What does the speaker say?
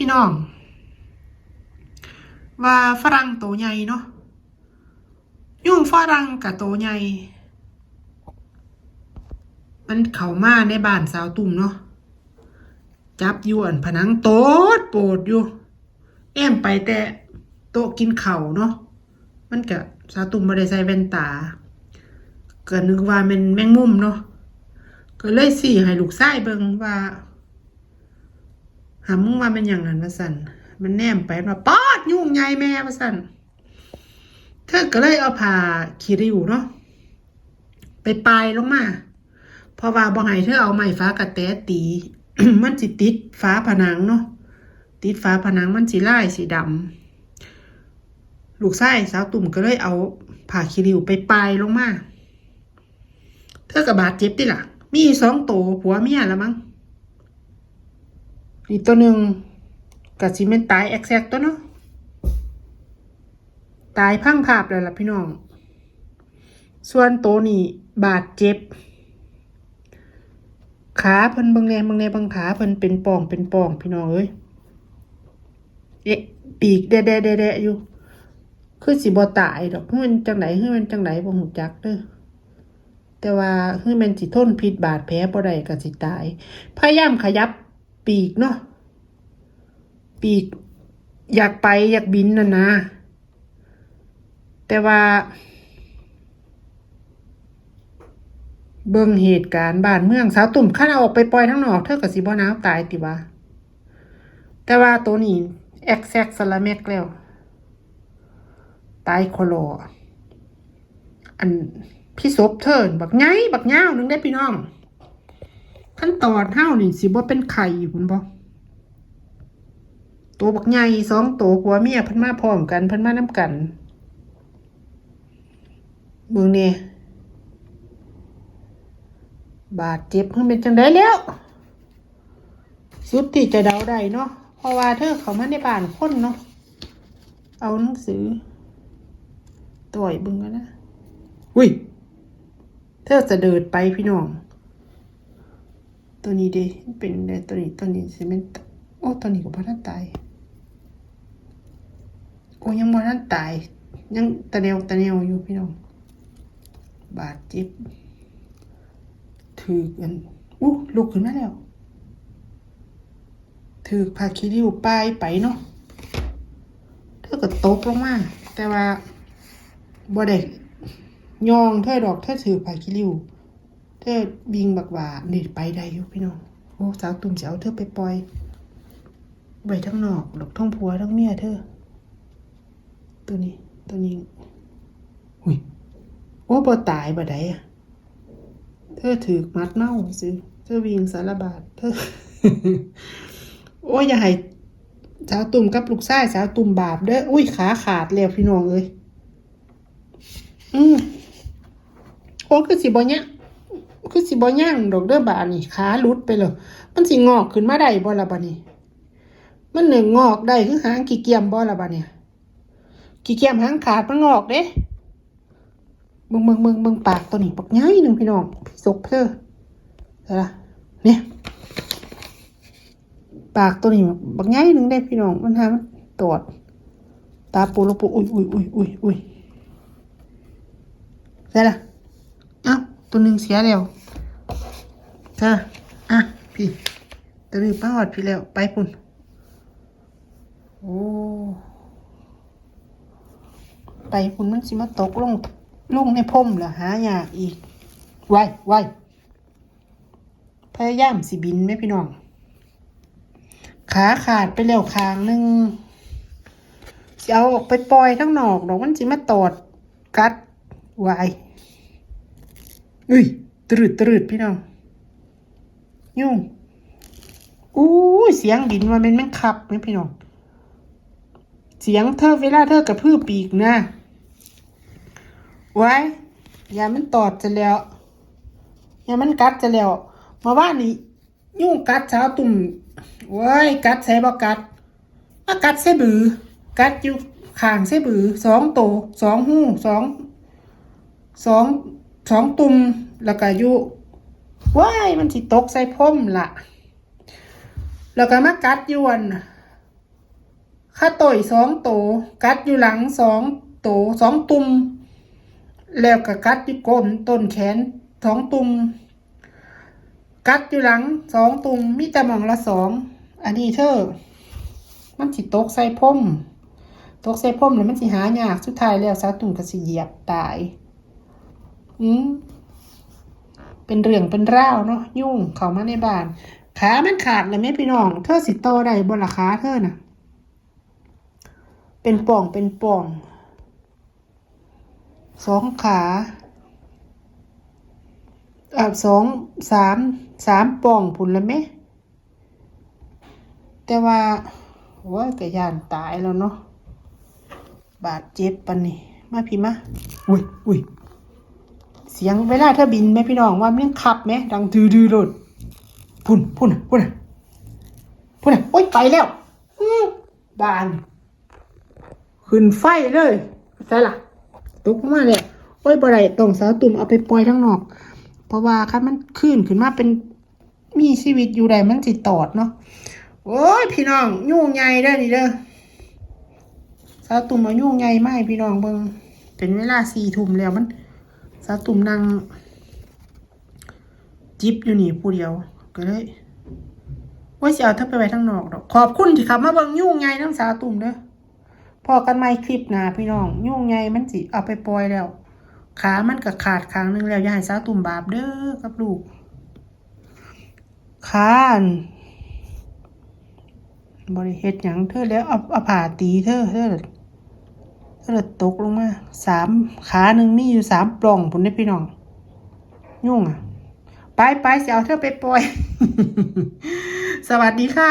พี่น้อง ว่าฝรั่งโตใหญ่เนาะยุ่งฝรั่งกับโตใหญ่ มันเข้ามาในบ้านสาวตุ่มเนาะจับยู่อันผนังโต๊ดโปดอยู่แอมไปแต่โต๊ะกินเข่าเนาะมันกะสาวตุ่มบ่ได้ใส่แว่นตา เก็นึกว่าเป็นแมงมุมเนาะก็เลยสี่ให้ลูกชายเบิ่งว่า หามึงว่าเป็นอย่างนั้นว่าสั่นมันแนมไปว่าปอดยุ่งใหญ่แม่ว่าสั่นเธอก็เลยเอาผ่าขีริวเนาะไปปลายลงมาเพราะว่าบ่ให้เธอเอาไม้ฟ้ากระแตตี มันสิติดฟ้าผนังเนาะติดฟ้าผนังมันสีลายสีดำลูกชายสาวตุ่มก็เลยเอาผ่าขีริวไปปลายลงมา เธอกับบาดเจ็บดิล่ะ มีสองโตผัวเมียแล้วมั้ง อีกตัวหนึ่งกับซีเมนตายแอกแซกตัวเนาะตายพังภาพเลยล่ะพี่น้อง ส่วนโตนี้บาดเจ็บ ขาเพิ่นบางแนบางแนบางขาเพิ่นเป็นป่องเป็นป่องพี่น้องเอ้ยเอ๊ะปีกแดะแดะแดะอยู่ คือสิบ่ตายดอกเฮ้ยมันจังไหนเฮ้ยมันจังไหนบ่หูจักเด้อแต่ว่าเฮ้ยมันสิทนพิษบาดแผลบ่ได้ก็สิตาย พยายามขยับ ปีกเนาะปีก อยากไปอยากบินน่ะนะ แต่ว่า เบิ่งเหตุการณ์บ้านเมืองสาวตุ่มข้าเอาออกไปปล่อยทั้งนอกเธอกับสิบ่หนาวตายติว่าแต่ว่าตัวนี้ แอกแซกสลาเมกแล้ว ตายโคโลอันพี่ศพเทินบักไงบักเงาหนึ่งได้พี่น้อง ขั้นตอนเท่านี่สิบ่เป็นไข่คุณบ่ตัวบักใหญ่สองตัวผัวเมียเพิ่นมาพร้อมกันเพิ่นมาน้ำกันเบิ่งเนี่ยบาดเจ็บเพิ่นเป็นจังไดแล้ว สุดที่จะเดาได้เนาะเพราะว่าเธอเขามาในบ้านคนเนาะเอาหนังสือต่อยเบึงกันนะ อุ้ย เธอจะเดินไปพี่น้อง ตัวนี้ดิเป็นไดตัวนี้ตัวนี้สิเป็นโอ้ตัวนี้ก็บ่ทันตายโอ้ยังบ่ทันตาย ยังตะแนวตะแนวอยู่พี่น้องบาดเจ็บถือกันอู้ลุกขึ้นมาแล้วถือผ้าคีริ้วป้ายไปเนาะเธอก็ตกลงมาแต่ว่าบ่ได้ยองเธอดอกเธอถือผ้าคีริ้ว เธอบิงบักว่านี่ไปได้อยู่พี่น้องโอ้สาวตุ่มจะเอาเธอไปปล่อยไว้ทั้งนอกดอกทั้งผัวทั้งเมียเธอ ตัวนี้ตัวนี้หุยโอ้บ่ตายบ่ได้อะเธอถือมัดเน่าสิเธอวิ่งสารบาดเธอ โอ้ยอย่าให้สาวตุ่มกับลูกชายสาวตุ่มบาปเด้ออุ้ยขาขาดแล้วพี่น้องเอ้ยอืมโอ้คือสิบ่เนี้ย คือสิบ่ย่างดอกเด้อบาดนี่ขาลุดไปเลยมันสิงอกขึ้นมาได้บ่ละบาดนี้มันหนึ่งงอกได้คือหางกี่เกียมบ่ละบาดเนี่กี่เกียมหางขาดมันงอกเด้มึงมึงมึงมึงปากตัวนี้ปักง่ายหนึ่งพี่น้องพี่ศกเพื่ออะไรล่ะเนี่ยปากตัวนี้ปักง่ายหนึ่งได้พี่น้องมันหามันตอด ตาปูลปูอุ้ยอุ้ยอุ้ยอุ้ยอุ้ยอะไรล่ะเอ้าตัวหนึ่งเสียแล้ว เธออะ พี่ตัวหนึ่งป้าหอดพี่แล้ว ไปปุ่น โอ้ ไปปุ่นมันสิมาตกลงลงในพมเหรอหายากอีก ไว้ไว้พยายามสิบินไหมพี่น้อง ขาขาดไปแล้วคางหนึ่งสิเอาออกไปปล่อยทั้งนอกดอกมันสิมาตอดกัดไว้อุ้ยตรึดตรึดพี่น้อง ยุ่งอู้เสียงบินว่ามันแม่งขับไหมพี่น้อง เสียงเธอเวลาเธอกระพือปีกนะไว้ยามันตอดจะแล้วยามันกัดจะแล้ว มาว่านี่ยุ่งกัดสาตุ่มไว้ยกัดใส่บ่กัดมากัดใส่บือ กัดอยู่ข้างใส่บือสองโตสองหูสองสองสองตุ่มแล้วก็อยู่ ว้ายมันสิตกใส่พ่มละแล้วก็มากัดยวนข้าต่อยสองโต กัดอยู่หลังสองโตสองตุ่มแล้วก็กัดอยู่ก้นต้นแขนสองตุ่มกัดอยู่หลังสองตุ่มมีแต่หมองละสองอันนี้เธอมันสิตกใส่พ่มตกใส่พ่มแล้วมันสิหายากสุดท้ายแล้วสาวตุ่มก็สิเหยียบตาย อืม เป็นเรื่องเป็นราวเนาะยุ่งเขามาในบ้านขามันขาดเลยไหมพี่น้องเธอสิโตได้บนราคาเธอน่ะ เป็นป่องเป็นป่องสองขาอ่าสองสามสามป่องผุนและไหมแต่ว่าโอ้ยกะยานตายแล้วเนาะบาดเจ็บปันนี่มาพี่มาอุ้ยอุ้ย เสียงเวลาถ้าบินไหมพี่น้องว่ามันขับไหมดังดือดือโลดพุ่นพุ่นนะพุ่นนะพุ่นนะโอ๊ยไปแล้วบาน ขึ้นไฟเลยใช่ล่ะตกมาเลยโอ้ยบ่ได้ต้องสาวตุ่มเอาไปปล่อยทั้งนอก เพราะว่าคันมันขึ้นขึ้นมาเป็นมีชีวิตอยู่ได้มันสิตอดเนาะโอ้ยพี่น้องยุ่งใหญ่เด้อนี่เด้อสาวตุ่มมายุ่งใหญ่มากพี่น้องเบิ่งเป็นเวลาสี่ทุ่มแล้วมัน สาตุ่มนั่งจิบอยู่นี่ผู้เดียว ก็เลยว่าจะเอาเธอไปไว้ทั้งนอกดอก ขอบคุณที่ขับมาเบิ่งยุ่งไงน้ำสาตุ่มเด้อพอกันไม่คลิปหนาพี่น้อง ยุ่งไงมันสิเอาไปปล่อยแล้ว ขามันก็ขาดข้งหนึงแล้วยาให้สาตุ่มบาปเด้อกับลูกขานบริเฮ็ดหยังเธอแล้วเอาเอาผ่าตีเธอเธอ ก็เลยตกลงมาสามขาหนึ่งมีอยู่สามปล่องผมได้พี่น้อง ยุ่งอะ ไปไปเสียเอาเธอไปปล่อย สวัสดีค่ะ